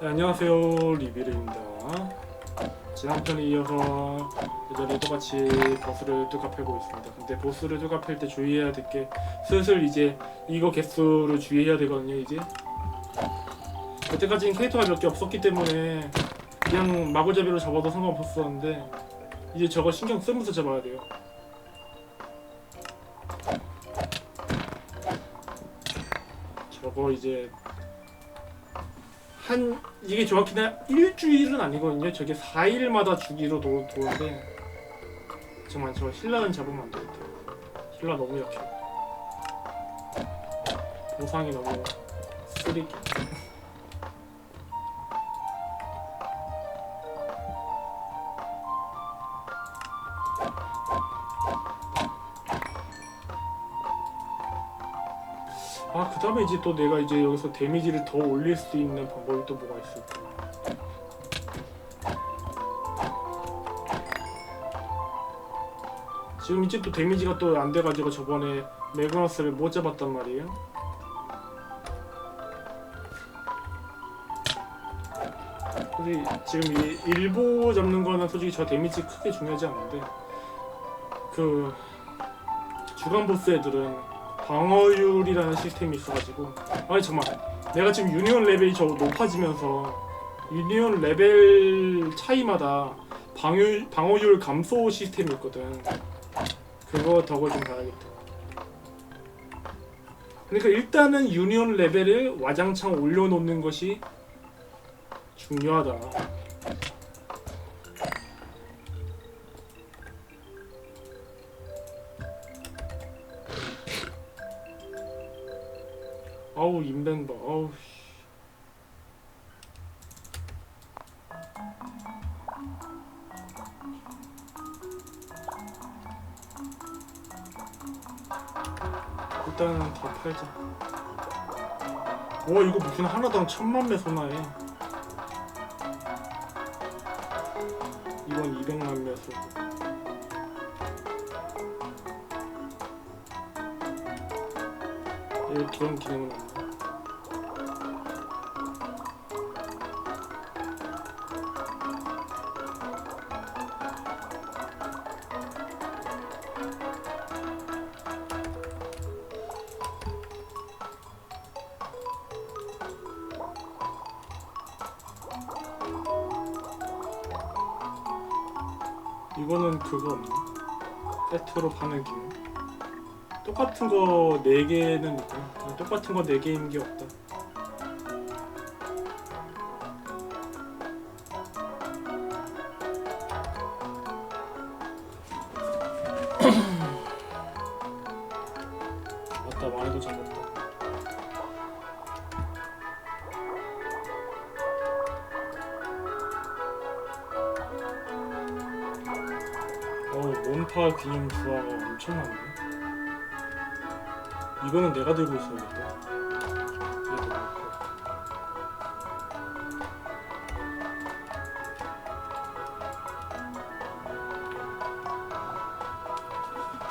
네, 안녕하세요. 리비르입니다. 지난편에 이어서 여전히 똑같이 보스를 뚜갑해보고 있습니다. 근데 보스를 뚜갑할 때 주의해야 될 게 슬슬 이제 이거 개수를 주의해야 되거든요 이제. 그때까지는 캐릭터가 몇 개 없었기 때문에 그냥 마구잡이로 잡아도 상관없었었는데 이제 저거 신경 쓰면서 잡아야 돼요. 저거 이제 한 이게 정확히 는 일주일은 아니거든요. 저게 4일마다 주기로 도, 도는데 정말 저 힐라는 잡으면 안 되겠다. 힐라 너무 약해. 보상이 너무 쓰레기. 아, 그 다음에 이제 또 내가 이제 여기서 데미지를 더 올릴 수 있는 방법이 또 뭐가 있을까? 지금 이제 또 데미지가 또 안 돼가지고 저번에 매그너스를 못 잡았단 말이에요. 솔직히 지금 이 일보 잡는 거는 솔직히 저 데미지 크게 중요하지 않은데 그 주간 보스 애들은 방어율이라는 시스템이 있어가지고. 아니 정말 내가 지금 유니온 레벨이 저 높아지면서 유니온 레벨 차이마다 방어율, 방어율 감소 시스템이 있거든. 그거 덕을 좀 봐야겠다. 그러니까 일단은 유니온 레벨을 와장창 올려놓는 것이 중요하다 아우 인벤버 아우 씨. 일단은 다 팔자. 와 이거 무슨 하나당 천만 매 소나해. 이건 200만 매소 여기 그런 기능은 이거는 그거 없네 세트로 파는 기능 똑같은 거 4개는 있고 똑같은 거 4개인 게 없다 어우 몬파 기념 주화가 엄청나네 이거는 내가 들고 있어야겠다. 얘도 그렇고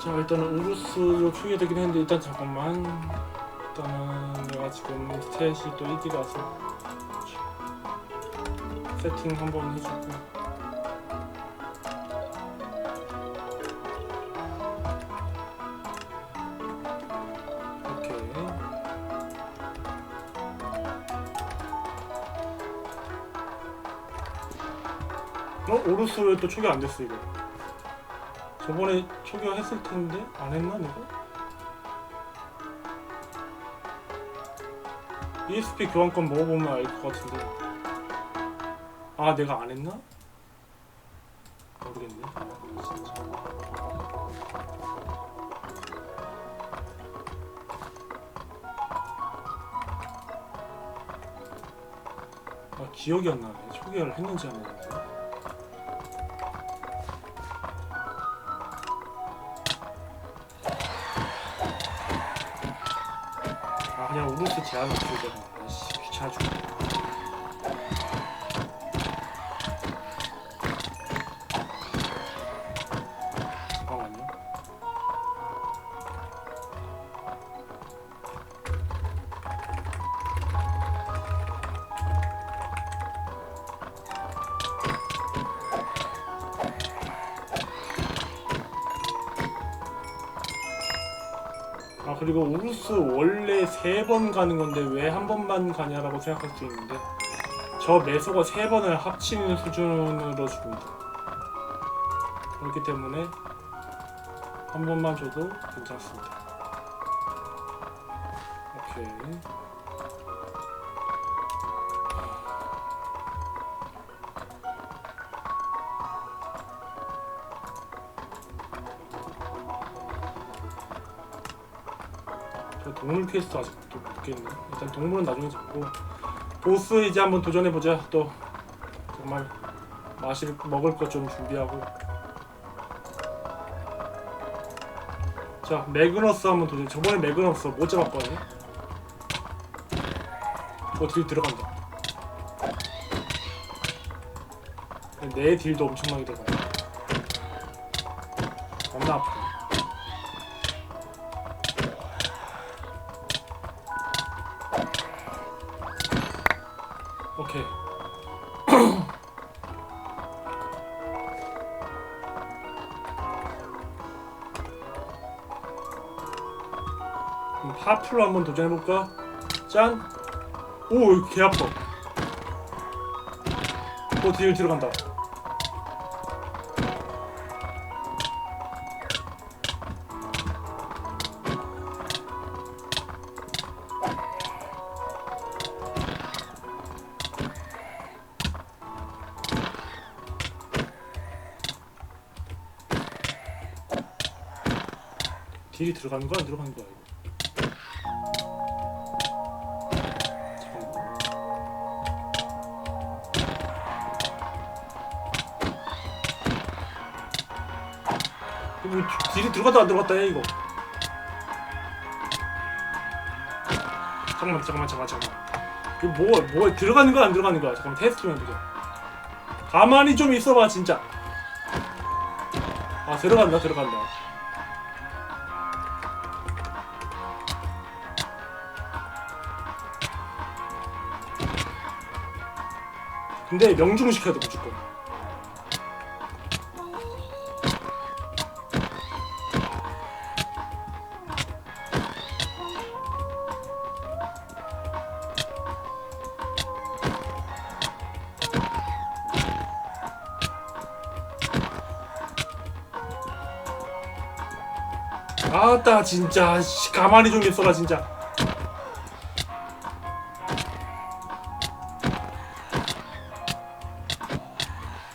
자 일단은 우루스로 초기되긴 했는데 일단 잠깐만. 일단은 내가 지금 스탯이 또 1기라서 세팅 한번 해주고 오르스 왜 또 초기 안 됐어 이거? 저번에 초기화 했을 텐데 안 했나 내가? ESP 교환권 먹어보면 알 것 같은데 아 내가 안 했나? 모르겠네 아, 진짜. 아 기억이 안 나네 초기화를 했는지 안 했는지 아 그냥 우르스 제한을 주자 아씨 귀찮아 죽겠네 그리고 우루스 원래 세 번 가는 건데 왜 한 번만 가냐라고 생각할 수 있는데 저 매소가 세 번을 합치는 수준으로 줍니다. 그렇기 때문에 한 번만 줘도 괜찮습니다. 오케이. 동물 퀘스트 아직도 못 깼네. 일단 동물은 나중에 잡고 보스 이제 한번 도전해 보자. 또 정말 마실 먹을 것 좀 준비하고. 자 매그너스 한번 도전. 저번에 매그너스 못 잡았거든요. 어딜 들어간다. 내 딜도 엄청나게 들어간다. 겁나 아프다. 오케이. 그럼 파프로 한번 도전해볼까? 짠! 오, 개 아파. 오, 딜 들어간다. 딜이 들어가는 거야, 안 들어가는 거야, 이거? 이거 딜이 들어갔다 안 들어갔다 해 이거. 잠깐만, 잠깐만, 잠깐만, 잠깐만. 이거 뭐, 뭐 들어가는 거야, 안 들어가는 거야? 잠깐만 테스트 좀 해보자. 가만히 좀 있어봐, 진짜. 아, 들어간다, 들어간다. 근데 명중 시켜야 돼 무조건. 아따 진짜 씨, 가만히 좀 있어라 진짜.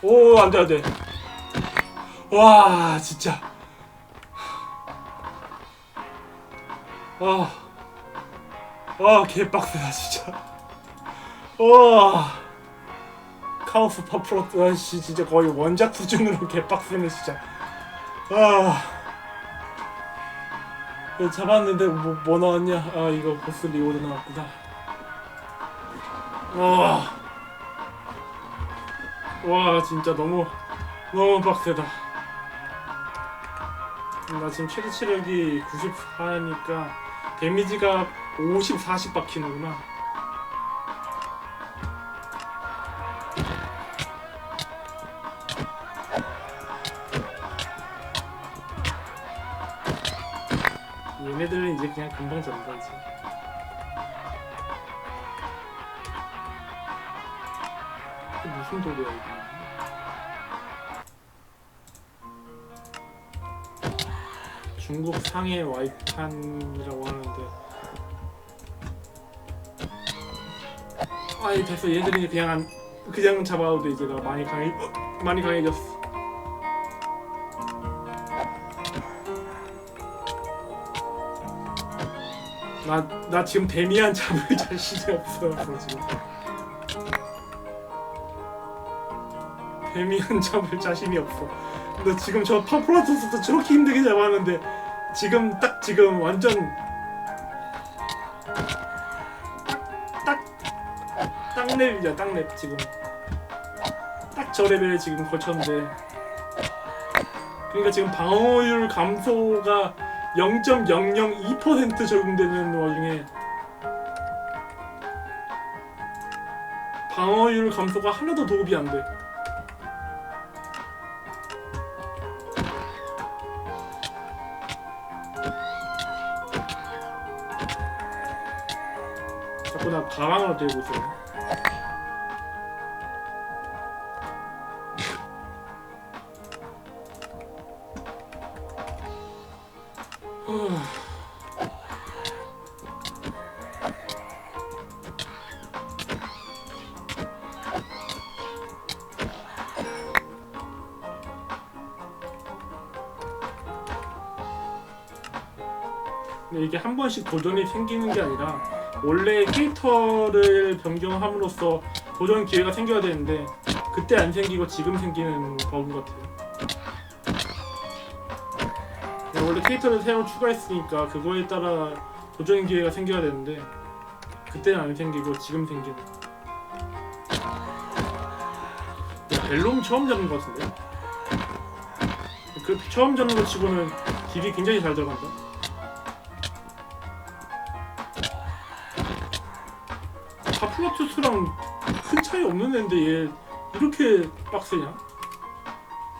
오 안돼 안돼. 와 진짜. 아, 아 개빡세다 진짜. 와 카오스 파프로트 아씨 진짜 거의 원작 수준으로 개빡세네 진짜. 아. 이거 잡았는데 뭐, 뭐 나왔냐? 아 이거 보스 리오드 나왔구나. 와 와 진짜 너무 너무 빡세다. 나 지금 최대 체력이 94니까 데미지가 50, 40 박히는구나. 얘네들은 이제 그냥 금방 이 무슨 도리야 이거 중국 상해 와이탄이라고 하는데. 아이 됐어. 얘들이 그냥 안, 그냥 잡아도 돼 이제가 많이 강해 많이 강해졌어. 나 나 지금 데미안 잡을 자신이 없어 지금 데미안 잡을 자신이 없어. 근데 지금 저 파프라토스도 저렇게 힘들게 잡았는데 지금 딱 지금 완전 딱딱 랩이야 딱 랩 지금. 딱 저 레벨에 지금 걸쳤는데. 그러니까 지금 방어율 감소가 0.002% 적용되는 와중에 방어율 감소가 하나도 도움이 안 돼. 가방으로 들고 있어요. 후. 근데 이게 한 번씩 도전이 생기는 게 아니라 원래 캐릭터를 변경함으로써 도전 기회가 생겨야 되는데 그때 안 생기고 지금 생기는 버그 같아요. 근데 원래 캐릭터를 새로 추가했으니까 그거에 따라 도전 기회가 생겨야 되는데 그때는 안 생기고 지금 생기는. 야, 벨롬 처음 잡는 것 같은데? 그 처음 잡는 것 치고는 딜이 굉장히 잘 들어간다. 애인데 얘 이렇게 빡세냐?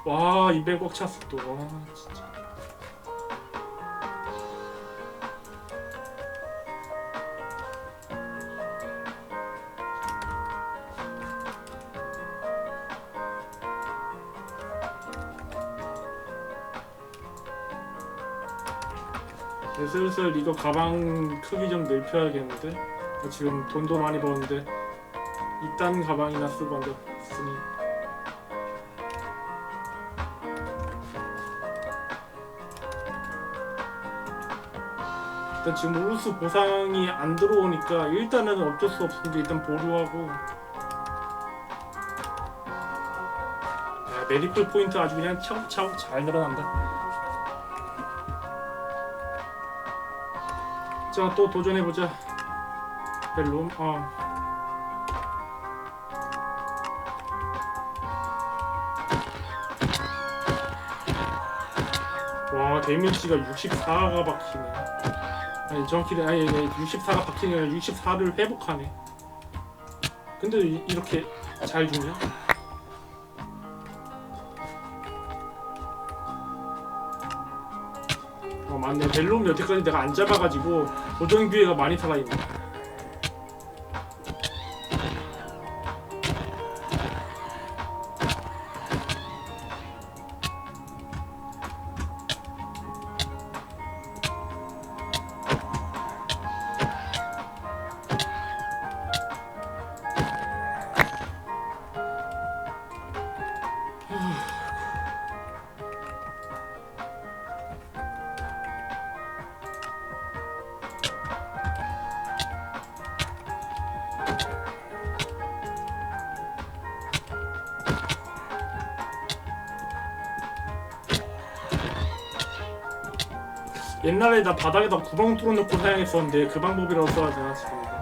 와, 200꽉 찼어 또. 와, 진짜. 슬슬 이거 가방 크기 좀 넓혀야겠는데 지금 돈도 많이 버는데 이딴 가방이나 쓰고 앉았으니. 일단 지금 우르스 보상이 안 들어오니까 일단은 어쩔 수 없으니까 일단 보류하고. 야, 메리플 포인트 아주 그냥 차곡차곡 잘 늘어난다. 자 또 도전해보자. 벨롬 어 데미지가 64가 박히네. 아니 정확히 아니 아니 64가 박히는 게 아니라 64를 회복하네. 근데 이, 이렇게 잘 죽냐? 어 맞네. 벨롬 여태까지 내가 안 잡아가지고 도전 기회가 많이 살아있네 옛날에 나 바닥에다 구멍 뚫어놓고 사용했었는데 그 방법이라고 써야 되나 지금 이거?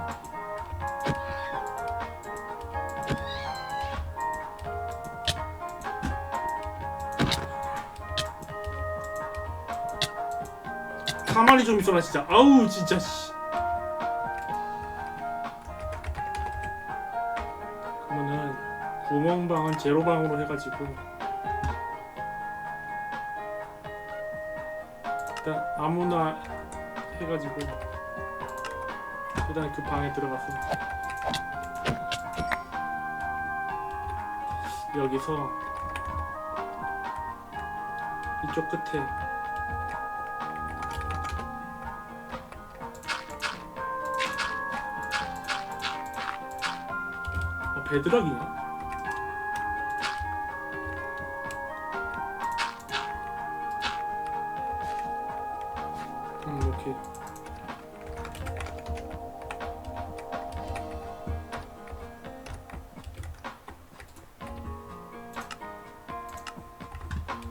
가만히 좀 있어라 진짜 아우 진짜 씨 그러면은 구멍방은 제로방으로 해가지고 일단 아무나 해가지고 일단 그 방에 들어가서 여기서 이쪽 끝에 아, 베드락이냐?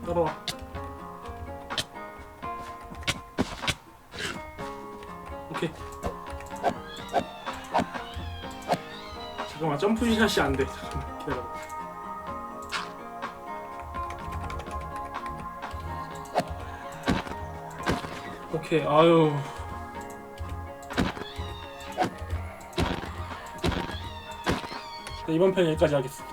따라와. 오케이. 잠깐만 점프 샷이 안 돼. 잠깐만 기다려 오케이 아유. 네, 이번 편 여기까지 하겠습니다